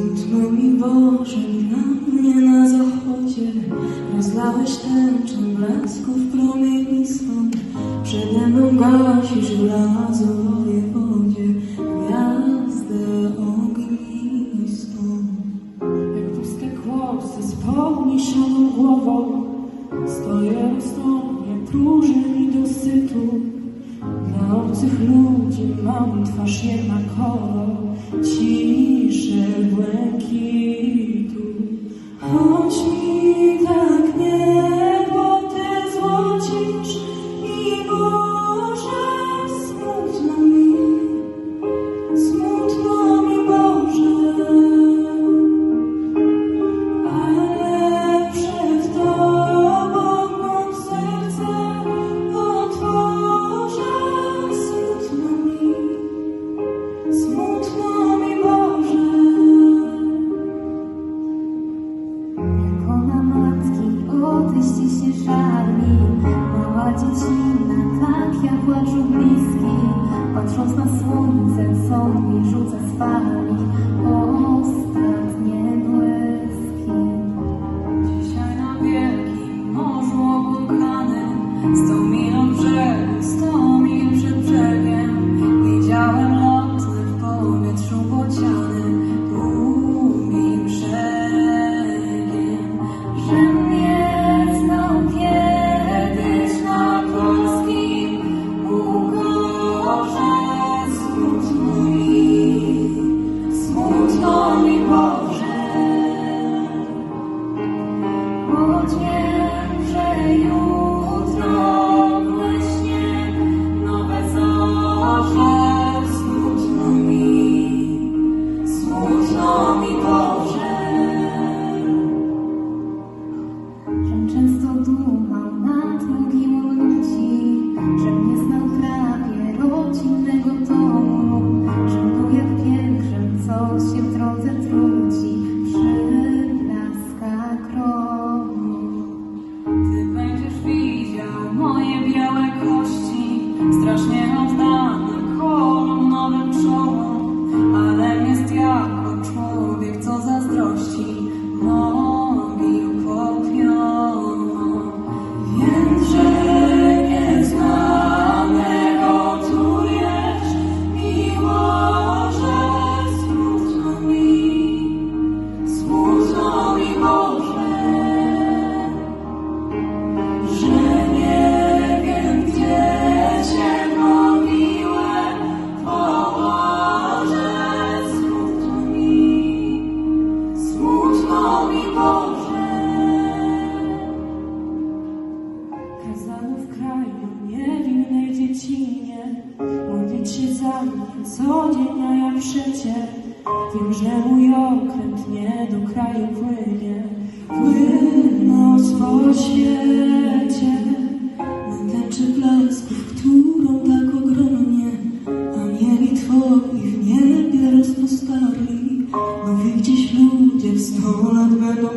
Smutno mi Boże, na mnie na zachodzie Rozlałeś tęczą blasków promienistą Przede mną gasisz żelazowej wodzie Gwiazdę ognistą Jak puste chłopcy z podniesioną głową Stoję rozstąpię, próżę mi dosytu Dla obcych ludzi mam twarz jednakowo Ciszę błękitu odejście się żali Mała dziecina, tak ja płaczu bliski. Patrząc na słońce, co mi rzuca z fali w drodze trudzi, wiem, że mój okręt nie do kraju płynie. Płynąc po świecie. Na tęczy blasków, którą tak ogromnie anieli Twoi w niebie rozpostarli. Nowi gdzieś ludzie w sto lat będą